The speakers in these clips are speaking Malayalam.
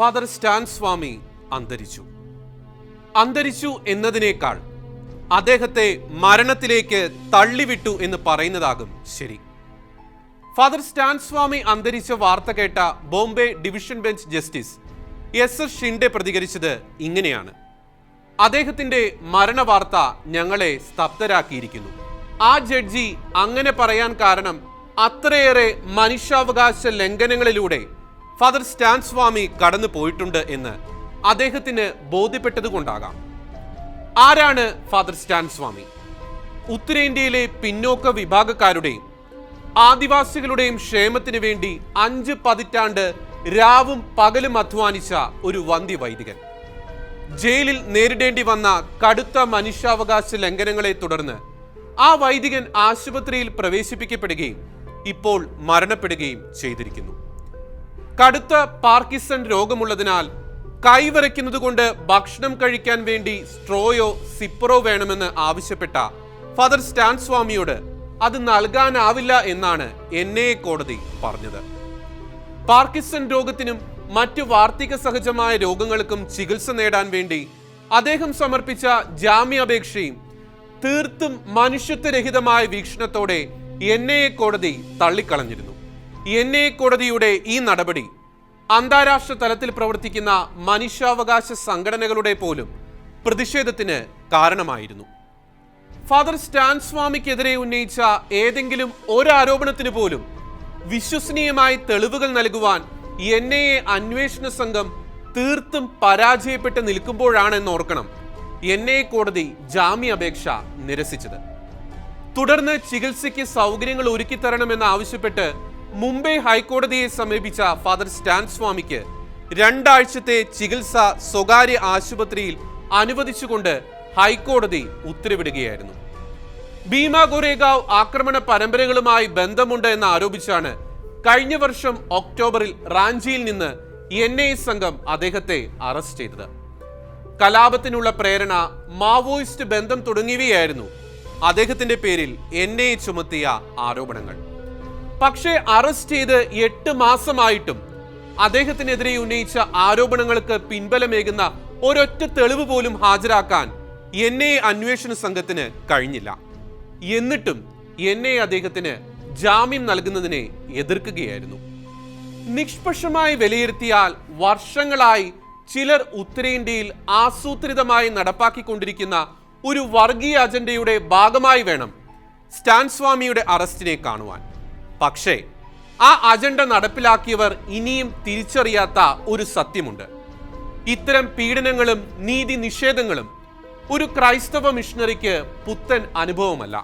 ഫാദർ സ്റ്റാൻ സ്വാമി അന്തരിച്ചു. അന്തരിച്ചു എന്നതിനേക്കാൾ അദ്ദേഹത്തെ മരണത്തിലേക്ക് തള്ളിവിട്ടു എന്ന് പറയുന്നതാകും ശരി. ഫാദർ സ്റ്റാൻ സ്വാമി അന്തരിച്ച വാർത്ത കേട്ട Bombay division bench justice S S Shinde പ്രതികരിച്ചത് ഇങ്ങനെയാണ്. അദ്ദേഹത്തിന്റെ മരണവാർത്ത ഞങ്ങളെ സ്തബ്ധരാക്കിയിരിക്കുന്നു. ആ ജഡ്ജി അങ്ങനെ പറയാൻ കാരണം അത്രയേറെ മനുഷ്യാവകാശ ലംഘനങ്ങളിലൂടെ ഫാദർ സ്റ്റാൻ സ്വാമി കടന്നു പോയിട്ടുണ്ട് എന്ന് അദ്ദേഹത്തിന് ബോധ്യപ്പെട്ടതുകൊണ്ടാകാം. ആരാണ് ഫാദർ സ്റ്റാൻ സ്വാമി ഉത്തരേന്ത്യയിലെ പിന്നോക്ക വിഭാഗക്കാരുടെയും ആദിവാസികളുടെയും ക്ഷേമത്തിന് വേണ്ടി അഞ്ച് പതിറ്റാണ്ട് രാവും പകലും അധ്വാനിച്ച ഒരു വന്ധ്യ വൈദികൻ ജയിലിൽ നേരിടേണ്ടി വന്ന കടുത്ത മനുഷ്യാവകാശ ലംഘനങ്ങളെ തുടർന്ന് ആ വൈദികൻ ആശുപത്രിയിൽ പ്രവേശിപ്പിക്കപ്പെടുകയും ഇപ്പോൾ മരണപ്പെടുകയും ചെയ്തിരിക്കുന്നു. കടുത്ത പാർക്കിസൺ രോഗമുള്ളതിനാൽ കൈവരയ്ക്കുന്നത് കൊണ്ട് ഭക്ഷണം കഴിക്കാൻ വേണ്ടി സ്ട്രോയോ സിപ്പറോ വേണമെന്ന് ആവശ്യപ്പെട്ട ഫാദർ സ്റ്റാൻ സ്വാമിയോട് അത് നൽകാനാവില്ല എന്നാണ് എൻ എ കോടതി പറഞ്ഞത്. പാർക്കിസൺ രോഗത്തിനും മറ്റു വാർത്തിക സഹജമായ രോഗങ്ങൾക്കും ചികിത്സ നേടാൻ വേണ്ടി അദ്ദേഹം സമർപ്പിച്ച ജാമ്യാപേക്ഷയും തീർത്തും മനുഷ്യത്വരഹിതമായ വീക്ഷണത്തോടെ എൻ എ കോടതി തള്ളിക്കളഞ്ഞിരുന്നു. എൻ ഐ കോടതിയുടെ ഈ നടപടി അന്താരാഷ്ട്ര തലത്തിൽ പ്രവർത്തിക്കുന്ന മനുഷ്യാവകാശ സംഘടനകളുടെ പോലും പ്രതിഷേധത്തിന് കാരണമായിരുന്നു. ഫാദർ സ്റ്റാൻ സ്വാമിക്കെതിരെ ഉന്നയിച്ച ഏതെങ്കിലും ഒരു ആരോപണത്തിന് പോലും വിശ്വസനീയമായി തെളിവുകൾ നൽകുവാൻ എൻ ഐ എ അന്വേഷണ സംഘം തീർത്തും പരാജയപ്പെട്ട് നിൽക്കുമ്പോഴാണെന്ന് ഓർക്കണം എൻ ഐ കോടതി ജാമ്യാപേക്ഷ നിരസിച്ചത്. തുടർന്ന് ചികിത്സയ്ക്ക് സൗകര്യങ്ങൾ ഒരുക്കിത്തരണമെന്ന് ആവശ്യപ്പെട്ട് മുംബൈ ഹൈക്കോടതിയെ സമീപിച്ച ഫാദർ സ്റ്റാൻ സ്വാമിക്ക് രണ്ടാഴ്ചത്തെ ചികിത്സ സ്വകാര്യ ആശുപത്രിയിൽ അനുവദിച്ചുകൊണ്ട് ഹൈക്കോടതി ഉത്തരവിടുകയായിരുന്നു. ഭീമ ഗോരേഗാവ് ആക്രമണ പരമ്പരകളുമായി ബന്ധമുണ്ട് എന്ന് ആരോപിച്ചാണ് കഴിഞ്ഞ വർഷം ഒക്ടോബറിൽ റാഞ്ചിയിൽ നിന്ന് എൻ ഐ സംഘം അദ്ദേഹത്തെ അറസ്റ്റ് ചെയ്തത്. കലാപത്തിനുള്ള പ്രേരണ മാവോയിസ്റ്റ് ബന്ധം തുടങ്ങിയവയായിരുന്നു അദ്ദേഹത്തിന്റെ പേരിൽ എൻ ഐ ചുമത്തിയ ആരോപണങ്ങൾ. പക്ഷേ അറസ്റ്റ് ചെയ്ത് എട്ട് മാസമായിട്ടും അദ്ദേഹത്തിനെതിരെ ഉന്നയിച്ച ആരോപണങ്ങൾക്ക് പിൻബലമേകുന്ന ഒരൊറ്റ തെളിവ് പോലും ഹാജരാക്കാൻ എൻ അന്വേഷണ സംഘത്തിന് കഴിഞ്ഞില്ല. എന്നിട്ടും എൻ ഐ അദ്ദേഹത്തിന് ജാമ്യം നൽകുന്നതിനെ എതിർക്കുകയായിരുന്നു. നിഷ്പക്ഷമായി വിലയിരുത്തിയാൽ വർഷങ്ങളായി ചിലർ ഉത്തരേന്ത്യയിൽ ആസൂത്രിതമായി നടപ്പാക്കിക്കൊണ്ടിരിക്കുന്ന ഒരു വർഗീയ അജണ്ടയുടെ ഭാഗമായി വേണം സ്റ്റാൻസ്വാമിയുടെ അറസ്റ്റിനെ കാണുവാൻ. പക്ഷേ ആ അജണ്ട നടപ്പിലാക്കിയവർ ഇനിയും തിരിച്ചറിയാത്ത ഒരു സത്യമുണ്ട്. ഇത്തരം പീഡനങ്ങളും നീതി നിഷേധങ്ങളും ഒരു ക്രൈസ്തവ മിഷണറിക്ക് പുത്തൻ അനുഭവമല്ല.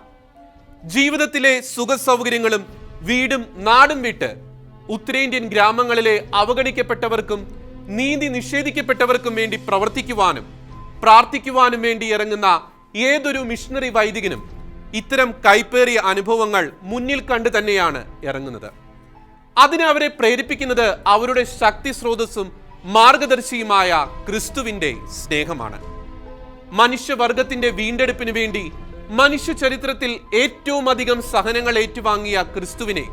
ജീവിതത്തിലെ സുഖ സൗകര്യങ്ങളും വീടും നാടും വിട്ട് ഉത്തരേന്ത്യൻ ഗ്രാമങ്ങളിലെ അവഗണിക്കപ്പെട്ടവർക്കും നീതി നിഷേധിക്കപ്പെട്ടവർക്കും വേണ്ടി പ്രവർത്തിക്കുവാനും പ്രാർത്ഥിക്കുവാനും വേണ്ടി ഇറങ്ങുന്ന ഏതൊരു മിഷണറി വൈദികനും ഇത്തരം കൈപ്പേറിയ അനുഭവങ്ങൾ മുന്നിൽ കണ്ടു തന്നെയാണ് ഇറങ്ങുന്നത്. അതിനെ അവരെ പ്രേരിപ്പിക്കുന്നത് അവരുടെ ശക്തി സ്രോതസ്സും മാർഗദർശിയുമായ ക്രിസ്തുവിന്റെ സ്നേഹമാണ്. മനുഷ്യവർഗത്തിന്റെ വീണ്ടെടുപ്പിന് വേണ്ടി മനുഷ്യ ചരിത്രത്തിൽ ഏറ്റവും അധികം സഹനങ്ങൾ ഏറ്റുവാങ്ങിയ ക്രിസ്തുവിനെ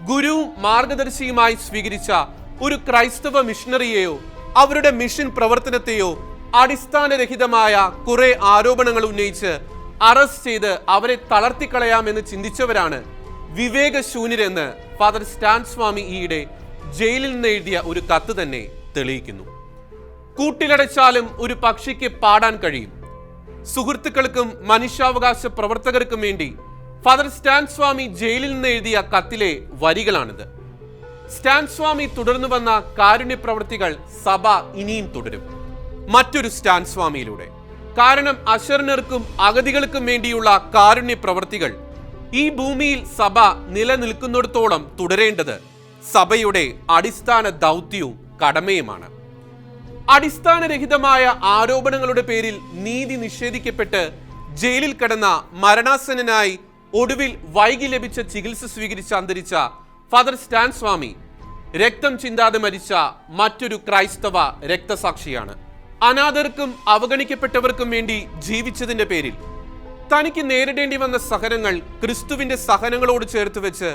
ഗുരു മാർഗദർശിയുമായി സ്വീകരിച്ച ഒരു ക്രൈസ്തവ മിഷണറിയെയോ അവരുടെ മിഷൻ പ്രവർത്തനത്തെയോ അടിസ്ഥാനരഹിതമായ കുറെ ആരോപണങ്ങൾ ഉന്നയിച്ച് അറസ്റ്റ് ചെയ്ത് അവരെ തളർത്തിക്കളയാമെന്ന് ചിന്തിച്ചവരാണ് വിവേകശൂന്യരെന്ന് ഫാദർ സ്റ്റാൻ സ്വാമി ഈയിടെ ജയിലിൽ നിന്ന് എഴുതിയ ഒരു കത്ത് തന്നെ തെളിയിക്കുന്നു. കൂട്ടിലടച്ചാലും ഒരു പക്ഷിക്ക് പാടാൻ കഴിയും. സുഹൃത്തുക്കൾക്കും മനുഷ്യാവകാശ പ്രവർത്തകർക്കും വേണ്ടി ഫാദർ സ്റ്റാൻ സ്വാമി ജയിലിൽ നിന്ന് എഴുതിയ കത്തിലെ വരികളാണിത്. സ്റ്റാൻ സ്വാമി തുടർന്നു വന്ന കാരുണ്യ പ്രവൃത്തികൾ സഭ ഇനിയും തുടരും. മറ്റൊരു സ്റ്റാൻ സ്വാമിയിലൂടെ കാരണം അശരണർക്കും അഗതികൾക്കും വേണ്ടിയുള്ള കാരുണ്യ പ്രവൃത്തികൾ ഈ ഭൂമിയിൽ സഭ നിലനിൽക്കുന്നിടത്തോളം തുടരേണ്ടത് സഭയുടെ അടിസ്ഥാന ദൗത്യവും കടമയുമാണ്. അടിസ്ഥാനരഹിതമായ ആരോപണങ്ങളുടെ പേരിൽ നീതി നിഷേധിക്കപ്പെട്ട് ജയിലിൽ കിടന്ന മരണാസനായി ഒടുവിൽ വൈകി ലഭിച്ച ചികിത്സ സ്വീകരിച്ച് അന്തരിച്ച ഫാദർ സ്റ്റാൻ സ്വാമി രക്തം ചിന്താതെ മരിച്ച മറ്റൊരു ക്രൈസ്തവ രക്തസാക്ഷിയാണ്. അനാഥർക്കും അവഗണിക്കപ്പെട്ടവർക്കും വേണ്ടി ജീവിച്ചതിന്റെ പേരിൽ തനിക്ക് നേരിടേണ്ടി വന്ന സഹനങ്ങൾ ക്രിസ്തുവിന്റെ സഹനങ്ങളോട് ചേർത്ത് വെച്ച്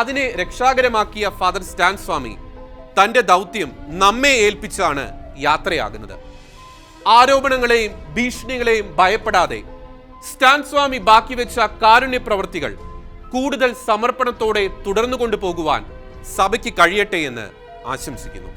അതിനെ രക്ഷാകരമാക്കിയ ഫാദർ സ്റ്റാൻ സ്വാമി തന്റെ ദൗത്യം നമ്മെ ഏൽപ്പിച്ചാണ് യാത്രയാകുന്നത്. ആരോപണങ്ങളെയും ഭീഷണികളെയും ഭയപ്പെടാതെ സ്റ്റാൻ സ്വാമി ബാക്കി വെച്ച കാരുണ്യ പ്രവൃത്തികൾ കൂടുതൽ സമർപ്പണത്തോടെ തുടർന്നു കൊണ്ടുപോകുവാൻ സഭയ്ക്ക് കഴിയട്ടെ എന്ന് ആശംസിക്കുന്നു.